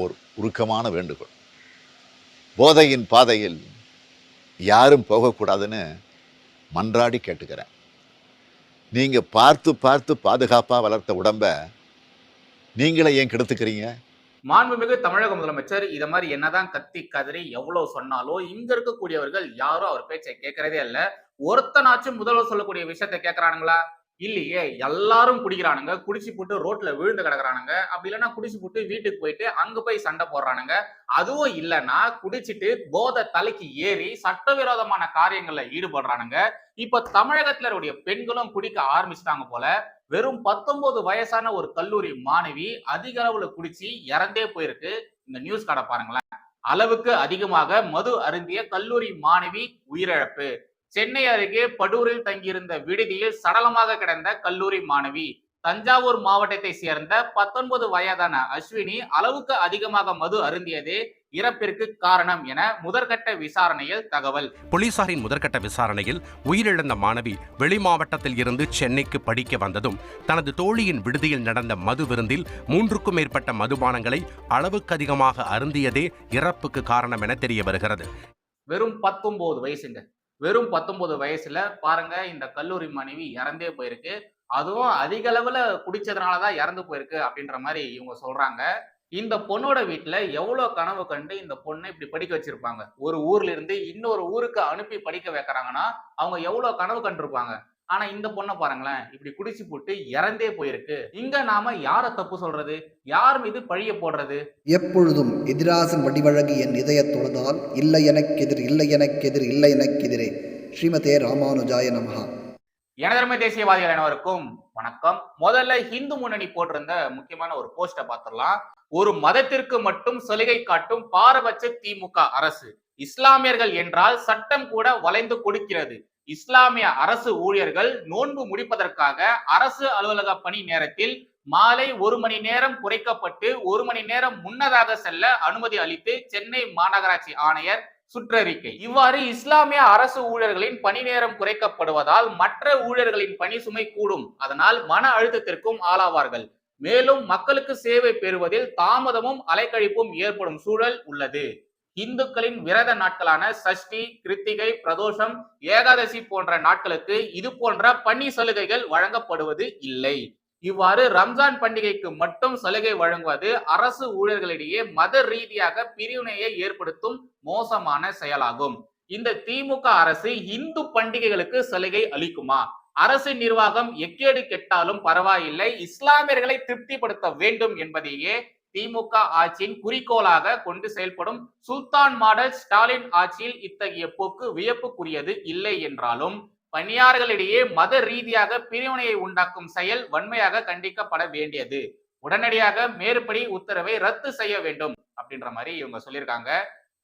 ஓர் உருக்கமான வேண்டுகோள். போதையின் பாதையில் யாரும் போகக்கூடாதுன்னு மன்றாடி கேட்டுக்கிறேன். நீங்கள் பார்த்து பார்த்து பாதுகாப்பாக வளர்த்த உடம்ப நீங்களே ஏன் கெடுத்துக்கிறீங்க? மாண்புமிகு தமிழக முதலமைச்சர் இதை மாதிரி என்னதான் கத்தி கதறி எவ்வளவு சொன்னாலும் இங்க இருக்கக்கூடியவர்கள் யாரும் அவர் பேச்சை கேட்கறதே இல்ல. ஒருத்தனாச்சும் முதல்வர் சொல்லக்கூடிய விஷயத்த கேட்கறானுங்களா? இல்லையே எல்லாரும் குடிக்கிறானுங்க குடிச்சு போட்டு ரோட்ல விழுந்து கிடக்குறானுங்க. அப்படி இல்லைன்னா குடிச்சு போட்டு வீட்டுக்கு போயிட்டு அங்க போய் சண்டை போடுறானுங்க. அதுவும் இல்லைன்னா குடிச்சிட்டு போதை தலைக்கு ஏறி சட்டவிரோதமான காரியங்கள்ல ஈடுபடுறானுங்க. இப்ப தமிழகத்துல இருக்கக்கூடிய பெண்களும் குடிக்க ஆரம்பிச்சிட்டாங்க போல வெறும் பத்தொன்பது வயசான ஒரு கல்லூரி மாணவி அதிக அளவுல குடிச்சு இறந்தே போயிருக்கு. இந்த நியூஸ் கடை பாருங்களேன். அளவுக்கு அதிகமாக மது அருந்திய கல்லூரி மாணவி உயிரிழப்பு. சென்னை அருகே படூரில் தங்கியிருந்த விடுதியில் சடலமாக கிடந்த கல்லூரி மாணவி. தஞ்சாவூர் மாவட்டத்தை சேர்ந்த பத்தொன்பது வயதான அஸ்வினி அளவுக்கு அதிகமாக மது அருந்தியதே இறப்பிற்கு காரணம் என முதற்கட்ட விசாரணையில் தகவல். போலீசாரின் முதற்கட்ட விசாரணையில் உயிரிழந்த மாணவி வெளி மாவட்டத்தில் இருந்து சென்னைக்கு படிக்க வந்ததும் தனது தோழியின் விடுதியில் நடந்த மது விருந்தில் மூன்றுக்கும் மேற்பட்ட மதுபானங்களை அளவுக்கு அதிகமாக அருந்தியதே இறப்புக்கு காரணம் என தெரிய வருகிறது. வெறும் பத்தொன்பது வயசுங்க. வெறும் பத்தொன்பது வயசுல பாருங்க இந்த கல்லூரி மனைவி இறந்தே போயிருக்கு. அதுவும் அதிக அளவுல குடிச்சதுனாலதான் இறந்து போயிருக்கு அப்படின்ற மாதிரி இவங்க சொல்றாங்க. இந்த பொண்ணோட வீட்டுல எவ்வளவு கனவு கண்டு இந்த பொண்ணை இப்படி படிக்க வச்சிருப்பாங்க? ஒரு ஊர்ல இருந்து இன்னொரு ஊருக்கு அனுப்பி படிக்க வைக்கிறாங்கன்னா அவங்க எவ்வளவு கனவு கண்டிருப்பாங்க? ஆனா இந்த பொண்ணை பாருங்களேன் இப்படி குடிச்சு போட்டு இறந்தே போயிருக்கு. இங்க நாம யார தப்பு சொல்றது? யார் மீது பழிய போடுறது? எப்பொழுதும் எதிராசன் வடிவழகு என் இதயத் தொழுதால் இல்லை எனக்கெதிர் இல்லை எனக்கெதிர் இல்லை எனக்கெதிரே. ஸ்ரீமதே ராமானுஜாய நமஹா. எனதர்மை தேசியவாதிகள் அனைவருக்கும் வணக்கம். முதல்ல இந்து முன்னணி போட்டிருந்த முக்கியமான ஒரு போஸ்ட பார்த்துடலாம். ஒரு மதத்திற்கு மட்டும் சலுகை காட்டும் பாரபட்ச திமுக அரசு. இஸ்லாமியர்கள் என்றால் சட்டம் கூட வளைந்து கொடுக்கிறது. இஸ்லாமிய அரசு ஊழியர்கள் நோன்பு முடிப்பதற்காக அரசு அலுவலக பணி நேரத்தில் மாலை ஒரு மணி நேரம் குறைக்கப்பட்டு ஒரு மணி நேரம் முன்னதாக செல்ல அனுமதி அளித்து சென்னை மாநகராட்சி ஆணையர் சுற்றறிக்கை. இவ்வாறு இஸ்லாமிய அரசு ஊழியர்களின் பணி நேரம் குறைக்கப்படுவதால் மற்ற ஊழியர்களின் பணி சுமை கூடும். அதனால் மன அழுத்தத்திற்கும் ஆளாவார்கள். மேலும் மக்களுக்கு சேவை பெறுவதில் தாமதமும் அலைக்கழிப்பும் ஏற்படும் சூழல் உள்ளது. இந்துக்களின் விரத நாட்களான சஷ்டி கிருத்திகை பிரதோஷம் ஏகாதசி போன்ற நாட்களுக்கு இது போன்ற பணி சலுகைகள் வழங்கப்படுவது இல்லை. இவ்வாறு ரம்ஜான் பண்டிகைக்கு மட்டும் சலுகை வழங்குவது அரசு ஊழியர்களிடையே மத ரீதியாக பிரிவினையை ஏற்படுத்தும் மோசமான செயலாகும். இந்த திமுக அரசு இந்து பண்டிகைகளுக்கு சலுகை அளிக்குமா? அரசு நிர்வாகம் எக்கேடு கெட்டாலும் பரவாயில்லை இஸ்லாமியர்களை திருப்திப்படுத்த வேண்டும் என்பதையே திமுக ஆட்சியின் குறிக்கோளாக கொண்டு செயல்படும் சுல்தான் மாடல் ஸ்டாலின் ஆட்சியில் இத்தகைய போக்கு வியப்புக்குரியது இல்லை என்றாலும் பணியாளர்களிடையே மத ரீதியாக பிரிவினையை உண்டாக்கும் செயல் வன்மையாக கண்டிக்கப்பட வேண்டியது. உடனடியாக மேற்படி உத்தரவை ரத்து செய்ய வேண்டும் அப்படின்ற மாதிரி இவங்க சொல்லியிருக்காங்க.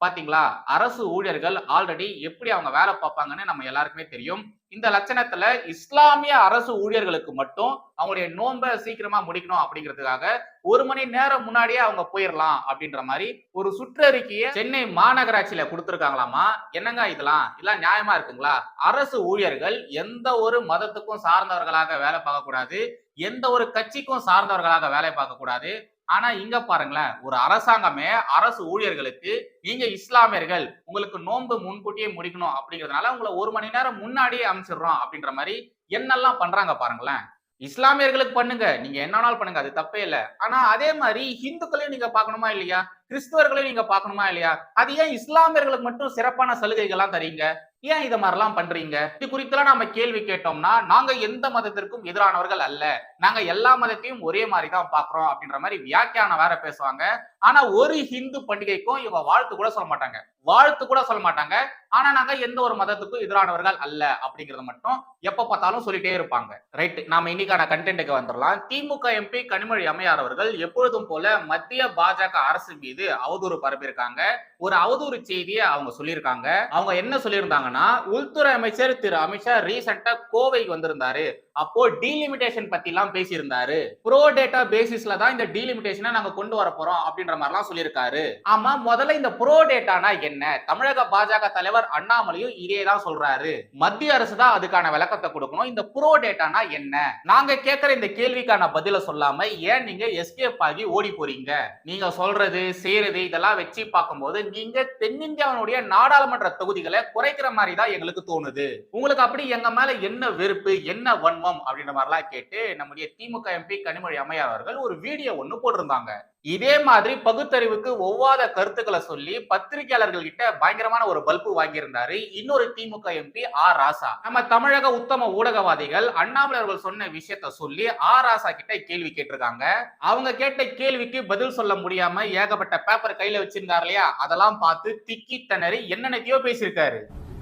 பாத்தீங்களா? அரசு ஊழியர்கள் ஆல்ரெடி எப்படி அவங்க வேலை பார்ப்பாங்கன்னு நம்ம எல்லாருக்குமே தெரியும். இந்த லட்சணத்துல இஸ்லாமிய அரசு ஊழியர்களுக்கு மட்டும் அவங்களுடைய நோன்பை சீக்கிரமா முடிக்கணும் அப்படிங்கிறதுக்காக ஒரு மணி நேரம் முன்னாடியே அவங்க போயிடலாம் அப்படின்ற மாதிரி ஒரு சுற்றறிக்கையை சென்னை மாநகராட்சியில கொடுத்துருக்காங்களாமா? என்னங்க இதெல்லாம்? இதெல்லாம் நியாயமா இருக்குங்களா? அரசு ஊழியர்கள் எந்த ஒரு மதத்துக்கும் சார்ந்தவர்களாக வேலை பார்க்கக்கூடாது. எந்த ஒரு கட்சிக்கும் சார்ந்தவர்களாக வேலை பார்க்கக்கூடாது. ஆனா இங்க பாருங்களேன் ஒரு அரசாங்கமே அரசு ஊழியர்களுக்கு நீங்க இஸ்லாமியர்கள் உங்களுக்கு நோன்பு முன்கூட்டியே முடிக்கணும் அப்படிங்கிறதுனால உங்களை ஒரு மணி நேரம் முன்னாடியே அனுப்பிச்சிடுறோம் அப்படின்ற மாதிரி என்னெல்லாம் பண்றாங்க பாருங்களேன். இஸ்லாமியர்களுக்கு பண்ணுங்க. நீங்க என்ன வேணாலும் பண்ணுங்க அது தப்பே இல்லை. ஆனா அதே மாதிரி ஹிந்துக்களையும் நீங்க பார்க்கணுமா இல்லையா? கிறிஸ்துவர்களையும் நீங்க பார்க்கணுமா இல்லையா? அது ஏன் இஸ்லாமியர்களுக்கு மட்டும் சிறப்பான சலுகைகள்லாம் தரீங்க? ஏன் இதை மாதிரிலாம் பண்றீங்க? இது குறித்தெல்லாம் நாம கேள்வி கேட்டோம்னா நாங்க எந்த மதத்திற்கும் எதிரானவர்கள் அல்ல. நாங்க எல்லா மதத்தையும் ஒரே மாதிரி தான் பாக்குறோம் அப்படின்ற மாதிரி வியாக்கியானம் வேற பேசுவாங்க. ஆனா ஒரு ஹிந்து பண்டிகைக்கும் இவங்க வாழ்த்து கூட சொல்ல மாட்டாங்க. வாழ்த்து கூட சொல்ல மாட்டாங்க. ஆனா நாங்க எந்த ஒரு மதத்துக்கும் எதிரானவர்கள் அல்ல அப்படிங்கறத மட்டும் எப்ப பார்த்தாலும் சொல்லிட்டே இருப்பாங்க. ரைட் நாம இன்னைக்கான கண்டென்ட்டுக்கு வந்துடலாம். திமுக எம்பி கனிமொழி அம்மையார் அவர்கள் எப்பொழுதும் போல மத்திய பாஜக அரசு மீது அவதூறு பரப்பியிருக்காங்க. ஒரு அவதூறு செய்தியை அவங்க சொல்லியிருக்காங்க. அவங்க என்ன சொல்லியிருந்தாங்க சொல்லியிருந்தாங்கன்னா உள்துறை அமைச்சர் திரு அமித்ஷா ரீசெண்டா கோவைக்கு வந்திருந்தாரு. அப்போ டீலிமிட்டேஷன் பத்தி எல்லாம் பேசியிருந்தாரு. ப்ரோ டேட்டா பேசிஸ்ல தான் இந்த டீலிமிட்டேஷனை நாங்க கொண்டு வர போறோம் அப்படின்ற மாதிரிலாம் சொல்லியிருக்காரு. ஆமா முதல்ல இந்த ப்ரோ டேட்டானா என்ன? தமிழக பாஜக தலைவர் அண்ணாமலையும் இதே தான் சொல்றாரு. மத்திய அரசு தான் அதுக்கான விளக்கத்தை கொடுக்கணும். இந்த ப்ரோ டேட்டானா என்ன? நாங்க கேட்கிற இந்த கேள்விக்கான பதில சொல்லாம ஏன் நீங்க எஸ்கேப் ஆகி ஓடி போறீங்க? நீங்க சொல்றது செய்யறது இதெல்லாம் வச்சு பார்க்கும்போது நீங்க தென்னிந்தியாவினுடைய நாடாளுமன்ற தொகுதிகளை குறைக்கிற மாதிரி தான் எங்களுக்கு தோணுது. உங்களுக்கு அப்படி எங்க மேல என்ன வெறுப்பு என்ன வன்மம்? அப்படின்ற மாதிரிலாம் கேட்டு நம்முடைய திமுக எம்பி கனிமொழி அம்மையார் அவர்கள் ஒரு வீடியோ ஒண்ணு போட்டிருந்தாங்க. இதே மாதிரி பகுத்தறிவுக்கு ஒவ்வாத கருத்துக்களை சொல்லி பத்திரிகையாளர்கள் கிட்ட பயங்கரமான ஒரு பல்பு வாங்கியிருந்தாரு இன்னொரு திமுக எம்பி ஆர் ராசா. நம்ம தமிழக உத்தம ஊடகவாதிகள் அண்ணாமலை அவர்கள் சொன்ன விஷயத்த சொல்லி ஆர் ராசா கிட்ட கேள்வி கேட்டிருக்காங்க. அவங்க கேட்ட கேள்விக்கு பதில் சொல்ல முடியாம ஏகப்பட்ட பேப்பர் கையில வச்சிருந்தாரு இல்லையா? அதெல்லாம் பார்த்து திக்கி திணறி என்னென்னத்தையோ பேசியிருக்காரு.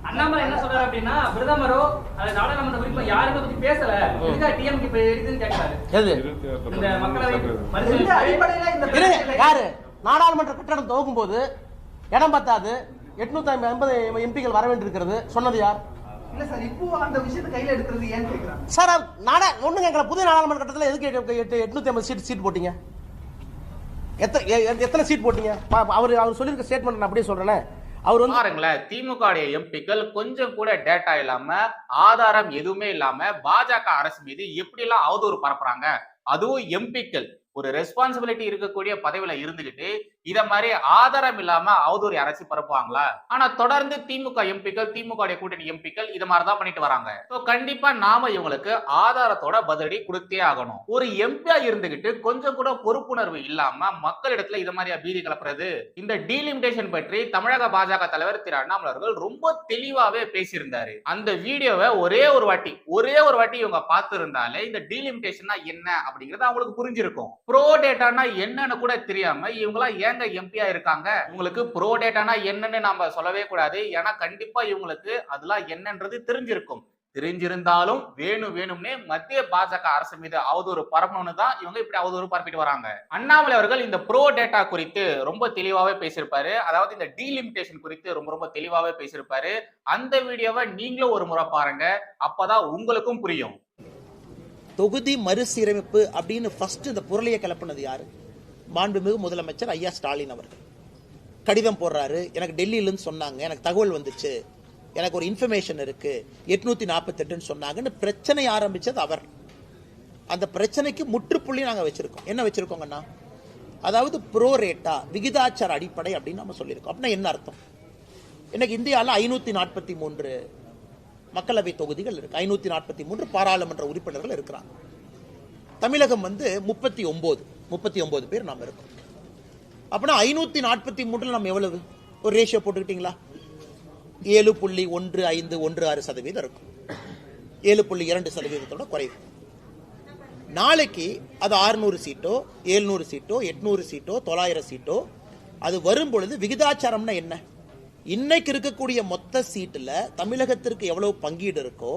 அண்ணாமலை என்ன சொல்றாரு அப்படின்னா பிரதமரோ அது நாடாளுமன்ற உறுப்பினர் யாருமே பத்தி பேசல. எதுக்கா டிஎம்கே இப்ப இருக்குன்னு கேட்கிறாரு. எது? இந்த மக்களை எந்த மறுசீலனை அடிப்படையில இந்த யாரு? நாடாளுமன்ற கட்டடம் துவக்கும் போது இடம் பத்தாது எட்நூத்தி ஐம்பது எம்பிகள் வர வேண்டியிருக்கிறது. சொன்னது யார்? இல்ல சார் இப்போ அந்த விஷயத்தை கையில எடுக்கிறது ஏன்னு கேக்குறாங்க. சார் அவர் நாடா ஒண்ணு கேட்கல புதிய நாடாளுமன்ற கட்டத்தில் எதுக்கு எட்நூத்தி ஐம்பது சீட் சீட் போட்டீங்க? எத்தனை எத்தனை சீட் போட்டீங்க? அவர் அவர் சொல்லியிருக்க ஸ்டேட்மெண்ட் நான் அப்படியே சொல்றேனே. அவர் வந்து பாருங்களேன் திமுக எம்பிக்கள் கொஞ்சம் கூட டேட்டா இல்லாம ஆதாரம் எதுவுமே இல்லாம பாஜக அரசு மீது எப்படி எல்லாம் அவதூறு பரப்புறாங்க? அதுவும் எம்பிக்கள். ஒரு ரெஸ்பான்சிபிலிட்டி இருக்கக்கூடிய பதவியில இருந்துகிட்டு இத மாதிரி ஆதாரம் இல்லாம அவதூறு அரசு பரப்புவாங்களா? ஆனா தொடர்ந்து திமுக எம்பிக்கள் திமுக கூட்டணி எம்பிக்கள் இது மாதிரி தான் பண்ணிட்டு வராங்க. So, கண்டிப்பா நாம இவங்களுக்கு ஆதாரத்தோட பதிலடி கொடுத்தே ஆகணும். ஒரு எம்பியா இருந்துகிட்டு கொஞ்சம் கூட பொறுப்புணர்வு இல்லாம மக்களிடத்துல இது மாதிரியா பீதி கலப்புறது இந்த டீலிமிட்டேஷன் பற்றி தமிழக பாஜக தலைவர் திரு அண்ணாமலை அவர்கள் ரொம்ப தெளிவாவே பேசியிருந்தாரு. அந்த வீடியோவை ஒரே ஒரு வாட்டி ஒரே ஒரு வாட்டி இவங்க பார்த்திருந்தாலே இந்த டீலிமிட்டேஷன்னா என்ன அப்படிங்கறது அவங்களுக்கு புரிஞ்சிருக்கும். ப்ரோ டேட்டானா என்னன்னு கூட தெரியாம இவங்களாம் ஏங்க எம்பியா இருக்காங்க உங்களுக்கு ப்ரோ டேட்டானா என்னன்னு நாம சொல்லவே கூடாது. ஏன்னா கண்டிப்பா இவங்களுக்கு அதெல்லாம் என்னன்றது தெரிஞ்சிருக்கும். தெரிஞ்சிருந்தாலும் வேணும் வேணும்னே மத்திய பாஜக அரசு மீது அவதூறு பரப்பணும்னு தான் இவங்க இப்படி அவதூறு பரப்பிட்டு வராங்க. அண்ணாமலை அவர்கள் இந்த ப்ரோ டேட்டா குறித்து ரொம்ப தெளிவாவே பேசியிருப்பாரு. அதாவது இந்த டீலிமிட்டேஷன் குறித்து ரொம்ப ரொம்ப தெளிவாவே பேசியிருப்பாரு. அந்த வீடியோவை நீங்களும் ஒரு முறை பாருங்க. அப்பதான் உங்களுக்கும் புரியும். தொகுதி மறுசீரமைப்பு அப்படின்னு ஃபர்ஸ்ட் இந்த புரளியை கிளப்பினது யாரு? மாண்புமிகு முதலமைச்சர் ஐயா ஸ்டாலின் அவர்கள். கடிதம் போடுறாரு. எனக்கு டெல்லியிலேருந்து சொன்னாங்க. எனக்கு தகவல் வந்துச்சு. எனக்கு ஒரு இன்ஃபர்மேஷன் இருக்கு. எட்நூத்தி நாற்பத்தெட்டுன்னு சொன்னாங்கன்னு பிரச்சனை ஆரம்பிச்சது அவர். அந்த பிரச்சனைக்கு முற்றுப்புள்ளி நாங்கள் வச்சிருக்கோம். என்ன வச்சிருக்கோங்கன்னா அதாவது ப்ரோ ரேட்டா விகிதாச்சார அடிப்படை அப்படின்னு நம்ம சொல்லியிருக்கோம். அப்படின்னா என்ன அர்த்தம்? இன்னைக்கு இந்தியாவில் ஐநூத்தி நாற்பத்தி மூன்று மக்களவை தொகுதிகள் இருக்கு. ஐநூத்தி நாற்பத்தி மூன்று பாராளுமன்ற உறுப்பினர்கள் இருக்கிறாங்க. தமிழகம் வந்து முப்பத்தி ஒன்பது முப்பத்தி ஒன்பது பேர் நாம் இருக்கோம். அப்படின்னா ஐநூத்தி நாற்பத்தி மூன்றில் நம்ம எவ்வளவு? ஒரு ரேஷியோ போட்டுக்கிட்டீங்களா? ஏழு புள்ளி ஒன்று ஐந்து ஒன்று ஆறு சதவீதம் இருக்கும். ஏழு புள்ளி இரண்டு சதவீதத்தோட குறைவு. நாளைக்கு அது ஆறுநூறு சீட்டோ ஏழ்நூறு சீட்டோ எட்நூறு சீட்டோ தொள்ளாயிரம் சீட்டோ அது வரும் பொழுது விகிதாச்சாரம்னா என்ன? இன்னைக்கு இருக்கக்கூடிய மொத்த சீட்டில் தமிழகத்திற்கு எவ்வளவு பங்கீடு இருக்கோ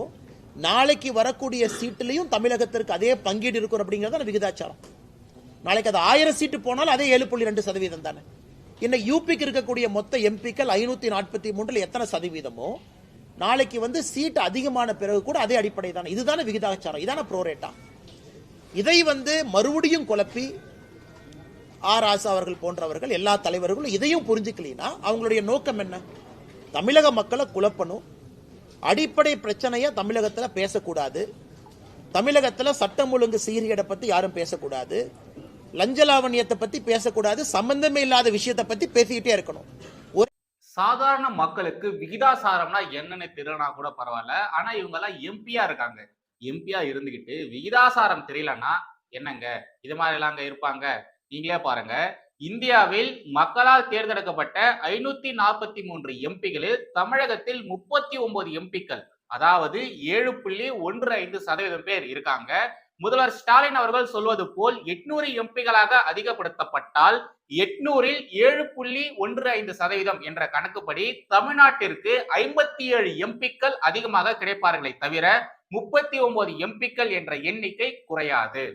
நாளைக்கு வரக்கூடிய சீட்டுலையும் தமிழகத்திற்கு அதே பங்கீடு இருக்கும் அப்படிங்கிறது விகிதாச்சாரம். நாளைக்கு அது ஆயிரம் சீட்டு போனாலும் அதே ஏழு புள்ளி ரெண்டு சதவீதம் தானே. இன்னைக்கு யூபிக்கு இருக்கக்கூடிய மொத்த எம்பிக்கள் ஐநூத்தி நாற்பத்தி மூன்றில் எத்தனை சதவீதமோ நாளைக்கு வந்து சீட்டு அதிகமான பிறகு கூட அதே அடிப்படை தானே. இதுதானே விகிதாச்சாரம். இதான ப்ரோரேட்டா இதை வந்து மறுபடியும் குழப்பி ஆர் ஆசா அவர்கள் போன்றவர்கள் எல்லா தலைவர்களும் இதையும் புரிஞ்சுக்கலினா அவங்களுடைய நோக்கம் என்ன? தமிழக மக்களை குழப்பணும். அடிப்படை பிரச்சனையை தமிழகத்தில் பேசக்கூடாது. தமிழகத்தில் சட்டம் ஒழுங்கு சீரியடை பற்றி யாரும் பேசக்கூடாது. லஞ்சலாவணியத்தை பத்தி பேசக்கூடாது சம்பந்தமே இல்லாத விஷயத்தை பத்தி பேசிக்கிட்டே இருக்கணும். சாதாரண மக்களுக்கு விகிதாசாரம்னா என்னன்னு தெரியலனா கூட பரவாயில்ல. ஆனா இவங்க எல்லாம் எம்பியா இருக்காங்க. எம்பியா இருந்துகிட்டு விகிதாசாரம் தெரியலன்னா என்னங்க? இது மாதிரி எல்லாம் அங்க இருப்பாங்க. நீங்களே பாருங்க. இந்தியாவில் மக்களால் தேர்ந்தெடுக்கப்பட்ட ஐநூத்தி நாற்பத்தி மூன்று எம்பிகளில் தமிழகத்தில் முப்பத்தி ஒன்பது எம்பிக்கள். அதாவது ஏழு புள்ளி ஒன்று ஐந்து சதவீதம் பேர் இருக்காங்க. முதல்வர் ஸ்டாலின் அவர்கள் சொல்வது போல் எட்நூறு எம்பிகளாக அதிகப்படுத்தப்பட்டால் எட்நூறில் ஏழு புள்ளி ஒன்று ஐந்து சதவீதம் என்ற கணக்குப்படி தமிழ்நாட்டிற்கு ஐம்பத்தி ஏழு எம்பிக்கள் அதிகமாக கிடைப்பார்களே தவிர முப்பத்தி ஒன்பது எம்பிக்கள் என்ற எண்ணிக்கை குறையாது.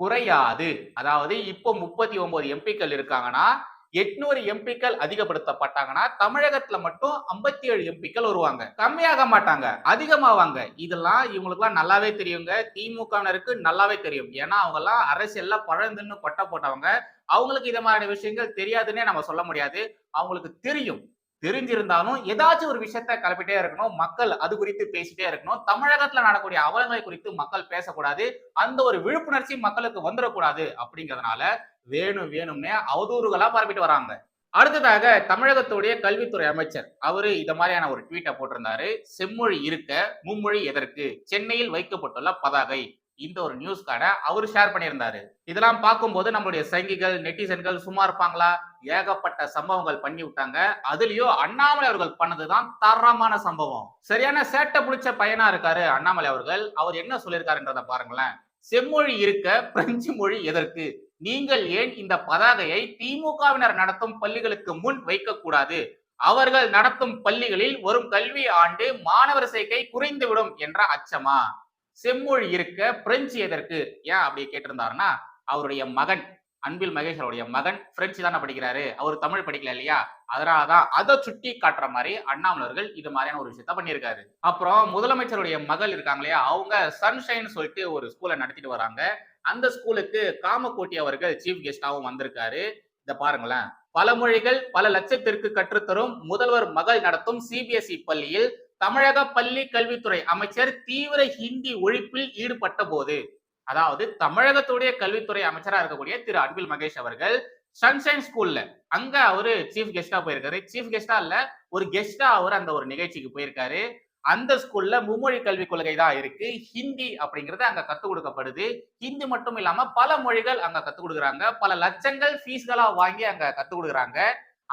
குறையாது. அதாவது இப்போ முப்பத்தி ஒன்பது எம்பிக்கள் இருக்காங்கன்னா எட்நூறு எம்பிக்கள் அதிகப்படுத்தப்பட்டாங்கன்னா தமிழகத்துல மட்டும் ஐம்பத்தி ஏழு எம்பிக்கள் வருவாங்க. கம்மியாக மாட்டாங்க. அதிகமாவாங்க. இதெல்லாம் இவங்களுக்குலாம் நல்லாவே தெரியுங்க. திமுகவினருக்கு நல்லாவே தெரியும். ஏன்னா அவங்க எல்லாம் அரசியல்ல பழந்துன்னு கொட்டை போட்டவங்க. அவங்களுக்கு இதை மாதிரியான விஷயங்கள் தெரியாதுன்னே நம்ம சொல்ல முடியாது. அவங்களுக்கு தெரியும். தெரிஞ்சிருந்தாலும் ஏதாச்சும் ஒரு விஷயத்த கிளப்பிட்டே இருக்கணும் மக்கள் அது குறித்து பேசிட்டே இருக்கணும். தமிழகத்துல நடக்கக்கூடிய அவலங்களை குறித்து மக்கள் பேசக்கூடாது. அந்த ஒரு விழிப்புணர்ச்சி மக்களுக்கு வந்துடக்கூடாது அப்படிங்கறதுனால வேணும் வேணும்னே அவதூறுகளா பரப்பிட்டு வராங்க. அடுத்ததாக தமிழகத்துடைய கல்வித்துறை அமைச்சர் அவரு இத மாதிரியான ஒரு ட்வீட்டை போட்டிருந்தாரு. செம்மொழி இருக்க மும்மொழி எதற்கு? சென்னையில் வைக்கப்பட்டுள்ள பதாகை. இந்த ஒரு நியூஸ் கார்டை அவர் ஷேர் பண்ணியிருந்தாரு. இதெல்லாம் பார்க்கும்போது நம்மளுடைய சங்கிகள் நெட்டிசன்கள் சும்மா இருப்பாங்களா? ஏகப்பட்ட சம்பவங்கள் பண்ணி விட்டாங்க அதுலயும் அண்ணாமலை அவர்கள் பண்ணதுதான் தரமான சம்பவம். சரியான சேட்டை பிடிச்ச பையனா இருக்காரு அண்ணாமலை அவர்கள். அவர் என்ன சொல்லியிருக்காருன்றத பாருங்களேன். செம்மொழி இருக்க பிரெஞ்சு மொழி எதற்கு? நீங்கள் ஏன் இந்த பதாகையை திமுகவினர் நடத்தும் பள்ளிகளுக்கு முன் வைக்கக்கூடாது? அவர்கள் நடத்தும் பள்ளிகளில் வரும் கல்வி ஆண்டு மாணவர் சேர்க்கை குறைந்துவிடும் என்ற அச்சமா? செம்மொழி இருக்க பிரெஞ்சு எதற்கு? ஏன் அப்படி கேட்டிருந்தாருன்னா அவருடைய மகன் அன்பில் மகேஷ் அவருடைய மகன் பிரெஞ்சு தானே படிக்கிறாரு. அவர் தமிழ் படிக்கல இல்லையா? அதனாலதான் அதை சுட்டி காட்டுற மாதிரி அண்ணாமலர்கள் இது மாதிரியான ஒரு விஷயத்த பண்ணியிருக்காரு. அப்புறம் முதலமைச்சருடைய மகள் இருக்காங்க இல்லையா? அவங்க சன்ஷைன் சொல்லிட்டு ஒரு ஸ்கூலை நடத்திட்டு வராங்க. அந்த ஸ்கூலுக்கு காமக்கோட்டி அவர்கள் சீஃப் கெஸ்டாவும் வந்திருக்காரு. இதை பாருங்களேன். பல மொழிகள் பல லட்சத்திற்கு கற்றுத்தரும் முதல்வர் மகள் நடத்தும் சிபிஎஸ்இ பள்ளியில் தமிழக பள்ளி கல்வித்துறை அமைச்சர் தீவிர ஹிந்தி ஒழிப்பில் ஈடுபட்ட போது அதாவது தமிழகத்துடைய கல்வித்துறை அமைச்சரா இருக்கக்கூடிய திரு அன்பில் மகேஷ் அவர்கள் சன்ஷைன் ஸ்கூல்ல அங்க அவரு சீஃப் கெஸ்டா போயிருக்காரு. சீஃப் கெஸ்டா இல்ல ஒரு கெஸ்டா அவர் அந்த ஒரு நிகழ்ச்சிக்கு போயிருக்காரு. அந்த ஸ்கூல்ல மும்மொழி கல்விக் கொள்கை தான் இருக்கு. ஹிந்தி அப்படிங்கிறது அங்க கத்துக் கொடுக்கப்படுது. ஹிந்தி மட்டும் இல்லாம பல மொழிகள் அங்க கத்துக் கொடுக்குறாங்க. பல லட்சங்கள் ஃபீஸ்களா வாங்கி அங்க கத்துக் கொடுக்குறாங்க.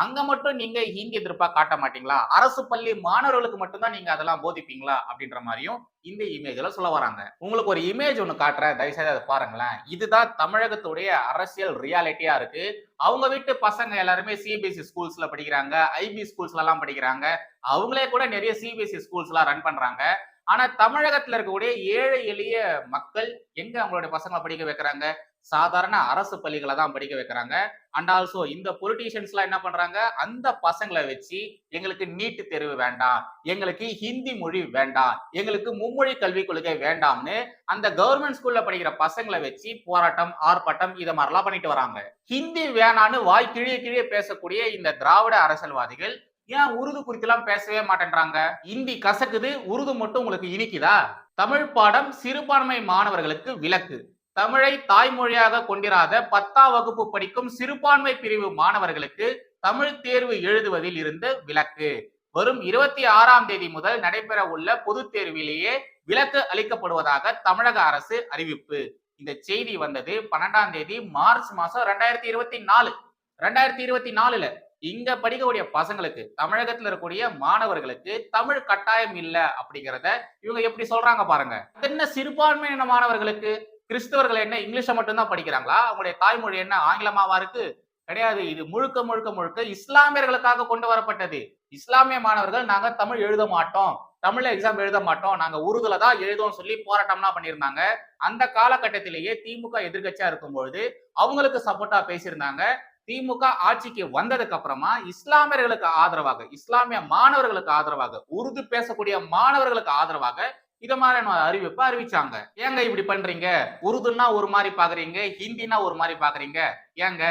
அங்க மட்டும் நீங்க ஹிந்தி எதிர்ப்பா காட்ட மாட்டீங்களா? அரசு பள்ளி மாணவர்களுக்கு மட்டும்தான் நீங்க அதெல்லாம் போதிப்பீங்களா? அப்படின்ற மாதிரியும் இந்த இமேஜ்ல சொல்ல வராங்க. உங்களுக்கு ஒரு இமேஜ் ஒண்ணு காட்டுறேன். தயவுசெய்து அதை பாருங்களேன். இதுதான் தமிழகத்துடைய அரசியல் ரியாலிட்டியா இருக்கு. அவங்க வீட்டு பசங்க எல்லாருமே சிபிஎஸ்சி ஸ்கூல்ஸ்ல படிக்கிறாங்க. ஐபி ஸ்கூல்ஸ்ல எல்லாம் படிக்கிறாங்க. அவங்களே கூட நிறைய சிபிஎஸ்சி ஸ்கூல்ஸ் எல்லாம் ரன் பண்றாங்க. ஆனா தமிழகத்துல இருக்கக்கூடிய ஏழை எளிய மக்கள் எங்க அவங்களுடைய பசங்களை படிக்க வைக்கிறாங்க? சாதாரண அரசு பள்ளிகளை தான் படிக்க வைக்கிறாங்க. அண்ட் ஆல்சோ இந்த பொலிட்டீஷியன்ஸ் எல்லாம் என்ன பண்றாங்க? அந்த பசங்களை வச்சு எங்களுக்கு நீட்டு தேர்வு வேண்டாம். எங்களுக்கு ஹிந்தி மொழி வேண்டாம். எங்களுக்கு மும்மொழி கல்விக் கொள்கை வேண்டாம்னு அந்த கவர்மெண்ட் ஸ்கூல்ல படிக்கிற பசங்களை வச்சு போராட்டம் ஆர்ப்பாட்டம் இதை மாதிரிலாம் பண்ணிட்டு வராங்க. ஹிந்தி வேணான்னு வாய் கிழிய கிழிய பேசக்கூடிய இந்த திராவிட அரசியல்வாதிகள் ஏன் உருது குறித்தெல்லாம் பேசவே மாட்டேன்றாங்க? இந்தி கசக்குது உருது மட்டும் உங்களுக்கு இனிக்குதா? தமிழ் பாடம் சிறுபான்மை மாணவர்களுக்கு விலக்கு. தமிழை தாய்மொழியாக கொண்டிராத பத்தாம் வகுப்பு படிக்கும் சிறுபான்மை பிரிவு மாணவர்களுக்கு தமிழ் தேர்வு எழுதுவதில் இருந்து விலக்கு. வரும் இருபத்தி ஆறாம் தேதி முதல் நடைபெற உள்ள பொதுத் தேர்விலேயே விலக்கு அளிக்கப்படுவதாக தமிழக அரசு அறிவிப்பு. இந்த செய்தி வந்தது பன்னெண்டாம் தேதி மார்ச் மாசம் ரெண்டாயிரத்தி இருபத்தி நாலு. ரெண்டாயிரத்தி இருபத்தி நாலுல இங்க படிக்கக்கூடிய பசங்களுக்கு தமிழகத்துல இருக்கக்கூடிய மாணவர்களுக்கு தமிழ் கட்டாயம் இல்ல அப்படிங்கறத இவங்க எப்படி சொல்றாங்க பாருங்க. என்ன சிறுபான்மையின மாணவர்களுக்கு? கிறிஸ்தவர்கள் என்ன இங்கிலீஷை மட்டும்தான் படிக்கிறாங்களா? அவங்களுடைய தாய்மொழி என்ன? ஆங்கிலமாவா இருக்கு? கிடையாது. இது முழுக்க முழுக்க முழுக்க இஸ்லாமியர்களுக்காக கொண்டு வரப்பட்டது. இஸ்லாமிய மாணவர்கள் நாங்க தமிழ் எழுத மாட்டோம். தமிழ்ல எக்ஸாம் எழுத மாட்டோம். நாங்க உருதுல தான் எழுதுவோம் சொல்லி போராட்டம்லாம் பண்ணியிருந்தாங்க. அந்த காலகட்டத்திலேயே திமுக எதிர்கட்சியா இருக்கும்பொழுது அவங்களுக்கு சப்போர்ட்டா பேசியிருந்தாங்க. திமுக ஆட்சிக்கு வந்ததுக்கு அப்புறமா இஸ்லாமியர்களுக்கு ஆதரவாக இஸ்லாமிய மாணவர்களுக்கு ஆதரவாக உருது பேசக்கூடிய மாணவர்களுக்கு ஆதரவாக இதை மாதிரியான அறிவிப்பை அறிவிச்சாங்க. ஏங்க இப்படி பண்றீங்க? உருதுன்னா ஒரு மாதிரி பாக்குறீங்க ஹிந்தினா ஒரு மாதிரி பாக்குறீங்க? ஏங்க?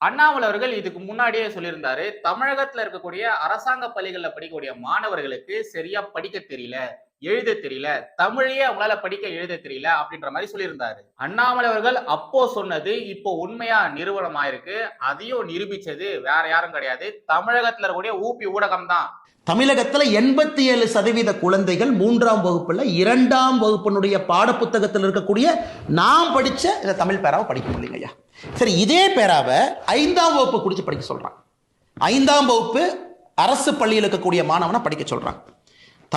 அண்ணாமலை அவர்கள் இதுக்கு முன்னாடியே சொல்லியிருந்தாரு தமிழகத்துல இருக்கக்கூடிய அரசாங்க பள்ளிகள்ல படிக்கக்கூடிய மாணவர்களுக்கு சரியா படிக்க தெரியல எழுத தெரியல தமிழையே அவங்களால படிக்க எழுத தெரியல அப்படின்ற மாதிரி சொல்லியிருந்தாரு. அண்ணாமலை அவர்கள் அப்போ சொன்னது இப்போ உண்மையா நிறுவனம் ஆயிருக்கு அதையும் நிரூபிச்சது வேற யாரும் கிடையாது தமிழகத்துல இருக்கக்கூடிய ஊபி ஊடகம் தான் தமிழகத்துல எண்பத்தி ஏழு சதவீத குழந்தைகள் மூன்றாம் வகுப்புல இரண்டாம் வகுப்பினுடைய பாடப்புத்தகத்தில் இருக்கக்கூடிய நாம் படிச்ச இந்த தமிழ் பேராவை படிக்க முடியலைங்க ஐயா. சரி இதே பேராவை ஐந்தாம் வகுப்பு குடிச்சு படிக்க சொல்றாங்க ஐந்தாம் வகுப்பு அரசு பள்ளியில் இருக்கக்கூடிய மாணவனை படிக்க சொல்றாங்க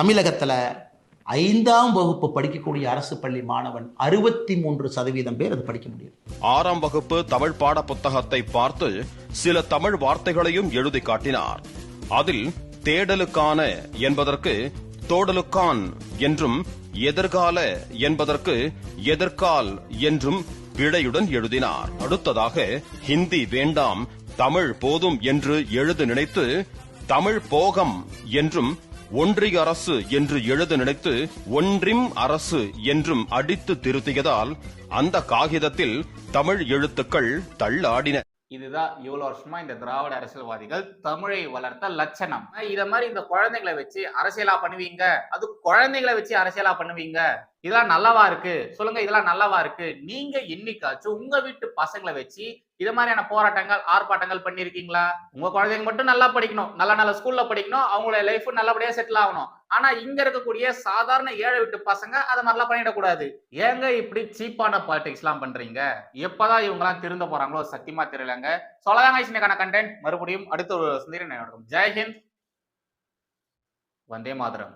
தமிழகத்துல ஐந்தாம் வகுப்பு படிக்கக்கூடிய அரசு பள்ளி மாணவன் அறுபத்தி மூன்று சதவீதம் பேர் அது படிக்க முடியும். ஆறாம் வகுப்பு தமிழ் பாட புத்தகத்தை பார்த்து சில தமிழ் வார்த்தைகளையும் எழுதி காட்டினார். அதில் தேடலுக்கான என்பதற்கு தோடலுக்கான் என்றும் எதிர்கால என்பதற்கு எதிர்கால் என்றும் விடையுடன் எழுதினார். அடுத்ததாக ஹிந்தி வேண்டாம் தமிழ் போதும் என்று எழுத நினைத்து தமிழ் போகம் என்றும் ஒன்றிய அரசு என்று எழுத நினைத்து ஒன்றிம் அரசு என்றும் அடித்து திருத்தியதால் அந்த காகிதத்தில் தமிழ் எழுத்துக்கள் தள்ளாடின. இதுதான் இவ்வளவு வருஷமா இந்த திராவிட அரசியல்வாதிகள் தமிழை வளர்த்த லட்சணம். இத மாதிரி இந்த குழந்தைங்களை வச்சு அரசியலா பண்ணுவீங்க? அது குழந்தைங்களை வச்சு அரசியலா பண்ணுவீங்க? இதெல்லாம் நல்லவா இருக்கு? சொல்லுங்க இதெல்லாம் நல்லவா இருக்கு? நீங்க என்னைக்காச்சும் உங்க வீட்டு பசங்களை வச்சு இது மாதிரியான போராட்டங்கள் ஆர்ப்பாட்டங்கள் பண்ணிருக்கீங்களா? உங்க குழந்தைங்க மட்டும் நல்லா படிக்கணும். நல்ல நல்ல ஸ்கூல்ல படிக்கணும். அவங்களுடைய லைஃப் நல்லபடியா செட்டில் ஆகணும். ஆனா இங்க இருக்கக்கூடிய சாதாரண ஏழை வீட்டு பசங்க அதை மாதிரிலாம் பண்ணிடக்கூடாது. ஏங்க இப்படி சீப்பான பாலிடிக்ஸ் எல்லாம் பண்றீங்க? எப்பதான் இவங்க எல்லாம் திருந்த போறாங்களோ சத்தியமா தெரியலங்க. சொல்லதாங்க இன்னைக்கான கண்டென்ட் மறுபடியும் அடுத்த ஒரு சிந்தனை நடக்கும் ஜெய்ஹிந்த் வந்தே மாதரம்.